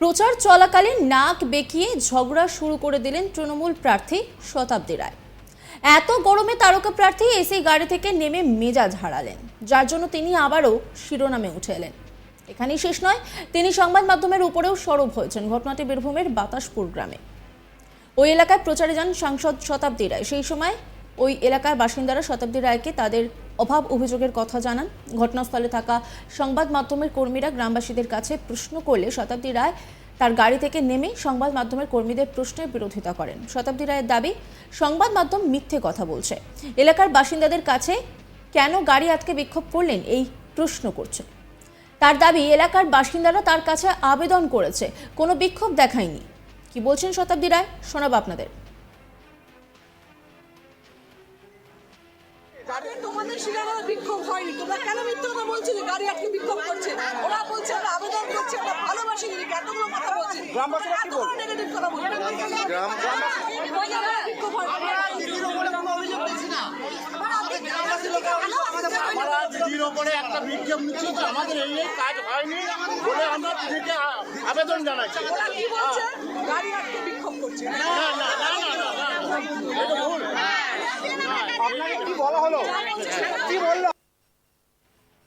প্রচার চলাকালীন নাক বেঁকিয়ে ঝগড়া শুরু করে দিলেন তৃণমূল প্রার্থী শতাব্দী রায়। এত গরমে তারকা প্রার্থী এসে গাড়ি থেকে নেমে মেজাজ হারালেন, যার জন্য তিনি আবারও শিরোনামে উঠে এলেন। এখানেই শেষ নয়, তিনি সংবাদ মাধ্যমের উপরেও সরব হয়েছেন ঘটনাটি বীরভূমের বাতাসপুর গ্রামে। ওই এলাকায় প্রচারে যান সাংসদ শতাব্দী রায়। সেই সময় ওই এলাকার বাসিন্দারা শতাব্দী রায়কে তাদের অভাব অভিযোগের কথা জানান। ঘটনাস্থলে থাকা সংবাদ মাধ্যমের কর্মীরা গ্রামবাসীদের কাছে প্রশ্ন করলে শতাব্দী রায় তার গাড়ি থেকে নেমে সংবাদ মাধ্যমের কর্মীদের প্রশ্নের বিরোধিতা করেন। শতাব্দী রায়ের দাবি, সংবাদ মাধ্যম মিথ্যে কথা বলছে। এলাকার বাসিন্দাদের কাছে কেন গাড়ি আটকে বিক্ষোভ করলেন এই প্রশ্ন করছে। তার দাবি, এলাকার বাসিন্দারা তার কাছে আবেদন করেছে, কোনো বিক্ষোভ দেখায়নি। কি বলছেন শতাব্দী রায়? শোনাব আপনাদের। আরে তোমাদের বিক্ষোভ হয়নি। তোমরা কেন মিথ্যে কথা বলছো যে গাড়ি আজকে বিক্ষোভ করছে? ওরা বলছে আমরা আবেদন করছি আমরা ভালোবাসি দিদি এতগুলো কথা বলছি। গ্রামবাসীরা কি বলছে? নেগেটিভ কথা বলছে। বিক্ষোভ হয় আমরা দিদির ওপরে একটা বিক্ষোভ নিচ্ছি যে আমাদের এই এই কাজ হয়নি বলে আমরা দিদিকে আবেদন জানাচ্ছি। ওরা কি বলছে? গাড়ি আজকে বিক্ষোভ করছে। না না না না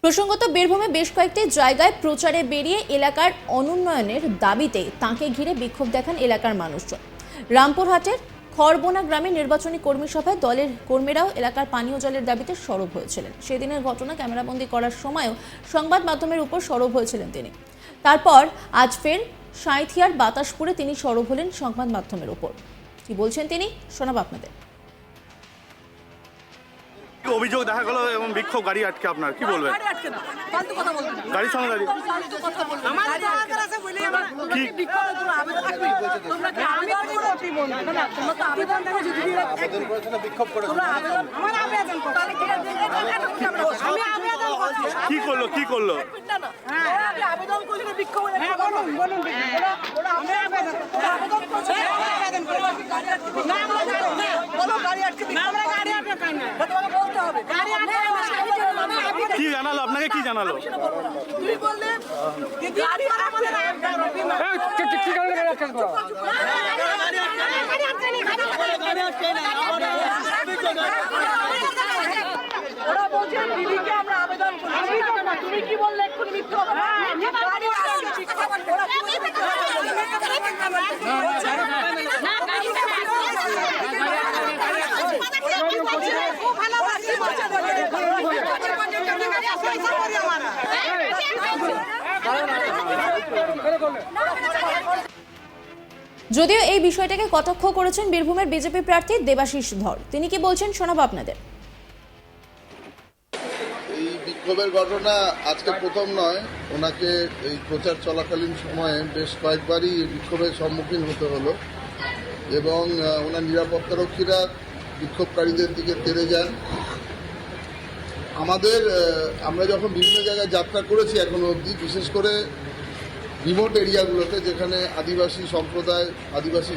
প্রসঙ্গত বীরভূমে বেশ কয়েকটি জায়গায় প্রচারে বেরিয়ে এলাকার অনুন্নয়নের দাবিতে তাঁকে ঘিরে বিক্ষোভ দেখান এলাকার মানুষজন। রামপুরহাটের খড়বোনা গ্রামে নির্বাচনী কর্মী সভায় দলের কর্মীরাও এলাকার পানীয় জলের দাবিতে সরব হয়েছিলেন। সেদিনের ঘটনা ক্যামেরাবন্দি করার সময়ও সংবাদ মাধ্যমের উপর সরব হয়েছিলেন তিনি। তারপর আজ ফের সাঁইথিয়ার বাতাসপুরে তিনি সরব হলেন সংবাদ মাধ্যমের উপর। কি বলছেন তিনি? শোনাব আপনাদের। অভিযোগ দেখা গেল এবং বিক্ষোভ গাড়ি আটকে আপনার? কি বলবেন? গাড়ি আটকে না। ফালতু কথা বলবে না। গাড়ির সঙ্গে গাড়ি কি করল? কি করল? হ্যাঁ আবেদন বিক্ষোভ বলুন বলুন কি জানালো? আপনাকে কি জানালো? ওরা দিদিকে আমরা আবেদন করি তুমি কি বললে এক্ষুনি মিথ্যে হবে গাড়ি আসছে ওরা কি বলছে? যদিও এই বিষয়টাকে কটাক্ষ করেছেন বীরভূমের বিজেপি প্রার্থী দেবাশিস ধর। তিনি কি বলছেন শোনাবো আপনাদের? এই বিক্ষোভের ঘটনা আজকে প্রথম নয়। ওনাকে এই প্রচার চলাকালীন সময়ে বেশ কয়েকবারই বিক্ষোভের সম্মুখীন হতে হলো এবং ওনার নিরাপত্তারক্ষীরা বিক্ষোভকারীদের দিকে তেড়ে যান। আমাদের আমরা যখন বিভিন্ন জায়গায় যাত্রা করেছি এখনও অবধি, বিশেষ করে রিমোট এরিয়াগুলোতে যেখানে আদিবাসী সম্প্রদায় আদিবাসী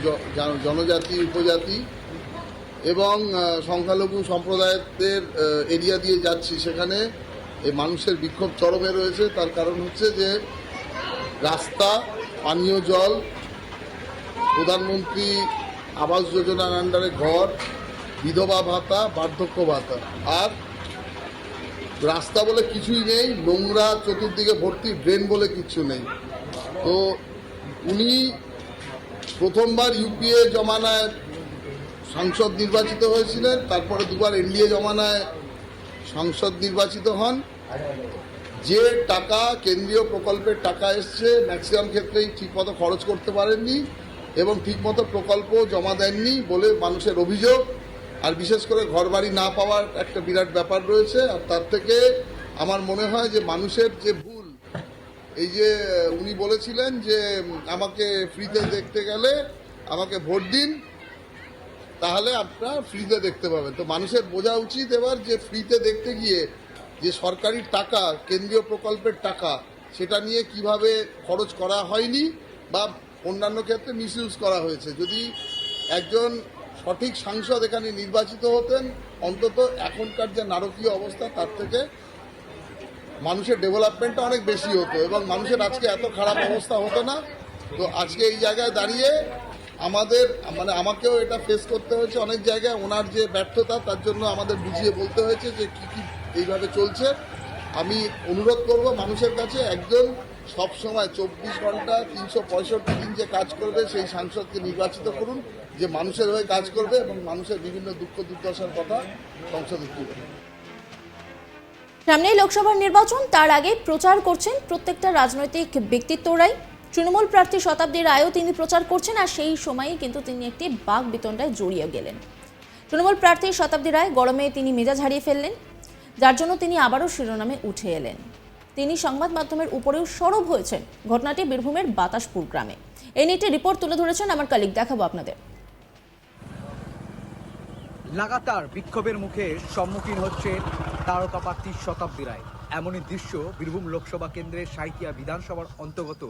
জনজাতি উপজাতি এবং সংখ্যালঘু সম্প্রদায়দের আহ, এরিয়া দিয়ে যাচ্ছি সেখানে এই মানুষের বিক্ষোভ চরমে রয়েছে। তার কারণ হচ্ছে যে রাস্তা পানীয় জল প্রধানমন্ত্রী আবাস যোজনার আন্ডারে ঘর বিধবা ভাতা বার্ধক্য ভাতা। আর রাস্তা বলে কিছুই নেই নোংরা চতুর্দিকে ভর্তি ড্রেন বলে কিছু নেই। তো উনি প্রথমবার ইউপিএ জমানায় সাংসদ নির্বাচিত হয়েছিলেন, তারপরে দুবার এনডিএ জমানায় সংসদ নির্বাচিত হন। যে টাকা, কেন্দ্রীয় প্রকল্পের টাকা এসছে, ম্যাক্সিমাম ক্ষেত্রেই ঠিকমতো খরচ করতে পারেননি এবং ঠিকমতো প্রকল্প জমা দেননি বলে মানুষের অভিযোগ। আর বিশেষ করে ঘরবাড়ি না পাওয়ার একটা বিরাট ব্যাপার রয়েছে। আর তার থেকে আমার মনে হয় যে মানুষের যে ভুল এই যে উনি বলেছিলেন যে আমাকে ফ্রিতে দেখতে গেলে আমাকে ভোট দিন, তাহলে আপনারা ফ্রিতে দেখতে পাবেন। তো মানুষের বোঝা উচিত এবার যে ফ্রিতে দেখতে গিয়ে যে সরকারি টাকা, কেন্দ্রীয় প্রকল্পের টাকা, সেটা নিয়ে কীভাবে খরচ করা হয়নি বা অন্যান্য ক্ষেত্রে মিসইউজ করা হয়েছে। যদি একজন সঠিক সাংসদ এখানে নির্বাচিত হতেন, অন্তত এখনকার যে নারকীয় অবস্থা, তার থেকে মানুষের ডেভেলপমেন্টটা অনেক বেশি হতো এবং মানুষের আজকে এত খারাপ অবস্থা হতো না। তো আজকে এই জায়গায় দাঁড়িয়ে আমাদের মানে আমাকেও এটা ফেস করতে হয়েছে অনেক জায়গায়। ওনার যে ব্যর্থতা, তার জন্য আমাদের বুঝিয়ে বলতে হয়েছে যে কি কি এইভাবে চলছে। আমি অনুরোধ করব মানুষের কাছে একজন সবসময় চব্বিশ ঘণ্টা তিনশো পঁয়ষট্টি দিন যে কাজ করবে, সেই সাংসদকে নির্বাচিত করুন, যে মানুষের হয়ে কাজ করবে এবং মানুষের বিভিন্ন দুঃখ দুর্দশার কথা সংসদে তুলবে সামনেই লোকসভার নির্বাচন, তার আগে প্রচার করছেন প্রত্যেকটা রাজনৈতিক ব্যক্তিত্বরাই। তৃণমূল প্রার্থী শতাব্দী রায়ও তিনি প্রচার করছেন আর সেই সময়ই কিন্তু তিনি একটি বাঘ বিতণ্ডায় জড়িয়ে গেলেন। তৃণমূল প্রার্থী শতাব্দী রায় গরমে তিনি মেজাজ হারিয়ে ফেললেন, যার জন্য তিনি আবারও শিরোনামে উঠে এলেন। তিনি সংবাদ মাধ্যমের উপরেও সরব হয়েছেন, ঘটনাটি বীরভূমের বাতাসপুর গ্রামে। এই নিয়ে একটি রিপোর্ট তুলে ধরেছেন আমার কালিক দেখাবো আপনাদের। লাগাতার বিক্ষোভের মুখে সম্মুখীন হচ্ছে তারকা প্রার্থী শতাব্দী রায়। এমনই দৃশ্য বীরভূম লোকসভা কেন্দ্রের সাইকিয়া বিধানসভার অন্তর্গত।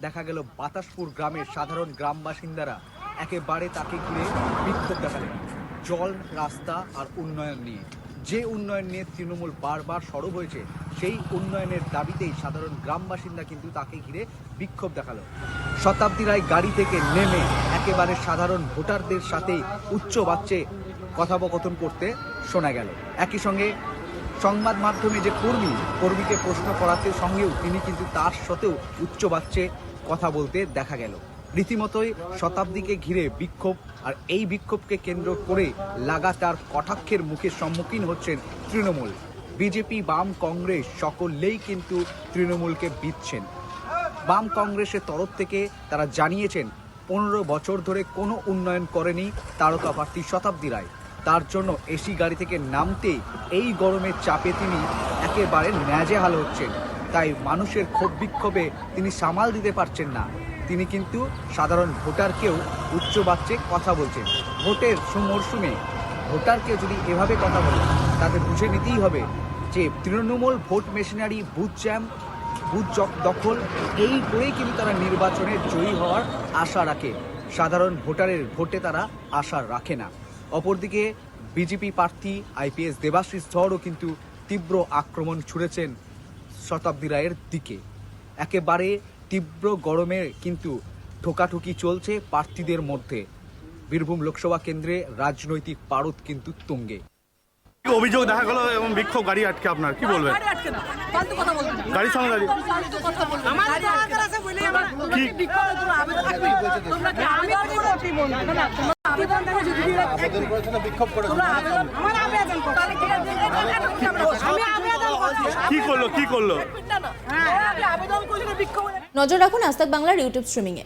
দেখা গেল বাতাসপুর গ্রামের সাধারণ গ্রাম বাসিন্দারা। একেবারে তাকে ঘিরে বিক্ষোভ দেখালেন। জল, রাস্তা আর উন্নয়ন নিয়ে। যে উন্নয়ন নিয়ে তৃণমূল বারবার সরব হয়েছে, সেই উন্নয়নের দাবিতেই সাধারণ গ্রাম বাসিন্দা কিন্তু তাকে ঘিরে বিক্ষোভ দেখাল। শতাব্দী রায় গাড়ি থেকে নেমে একেবারে সাধারণ ভোটারদের সাথে উচ্চ বাচ্চে কথোপকথন করতে শোনা গেল। একই সঙ্গে সংবাদ মাধ্যমে যে কর্মী, কর্মীকে প্রশ্ন করাতে সঙ্গেও তিনি কিন্তু তার সাথেও উচ্চ বাচ্চে কথা বলতে দেখা গেল। রীতিমতোই শতাব্দীকে ঘিরে বিক্ষোভ, আর এই বিক্ষোভকে কেন্দ্র করে লাগাতার কটাক্ষের মুখে সম্মুখীন হচ্ছেন তৃণমূল। বিজেপি, বাম কংগ্রেস সকলেই কিন্তু তৃণমূলকে বিচ্ছেন বাম কংগ্রেসের তরফ থেকে তারা জানিয়েছেন, পনেরো বছর ধরে কোনো উন্নয়ন করেনি তারকা প্রার্থী শতাব্দী রায়। তার জন্য এসি গাড়ি থেকে নামতে এই গরমের চাপে তিনি একেবারে ন্যাজেহাল হচ্ছেন। তাই মানুষের ক্ষোভ বিক্ষোভে তিনি সামাল দিতে পারছেন না। তিনি কিন্তু সাধারণ ভোটারকেও উচ্চ বাচ্চে কথা বলছেন। ভোটের সুমরশুমে ভোটারকে যদি এভাবে কথা বলে তাদের বুঝে নিতেই হবে যে Trinamool vote machinery, booth jam, booth দখল, এই করেই কিন্তু তারা নির্বাচনে জয়ী হওয়ার আশা রাখে। সাধারণ ভোটারের ভোটে তারা আশা রাখে না। অপরদিকে বিজেপি প্রার্থী আইপিএস দেবাশিস ধরও কিন্তু তীব্র আক্রমণ ছুড়েছেন শতাব্দী রায়ের দিকে। একেবারে তীব্র গরমে কিন্তু ঠোকাঠুকি চলছে প্রার্থীদের মধ্যে। বীরভূম লোকসভা কেন্দ্রে রাজনৈতিক পারদ কিন্তু তুঙ্গে। অভিযোগ দেখা গেল এবং বিক্ষোভ গাড়ি আটকে আপনার কি বলবেন? গাড়ি আটকে না ফালতু কথা বলবেন। না। গাড়ির সঙ্গে। গাড়ি কি? করল? কি করল। হ্যাঁ, নজর রাখুন আস্তাক বাংলার ইউটিউব স্ট্রিমিংয়ে।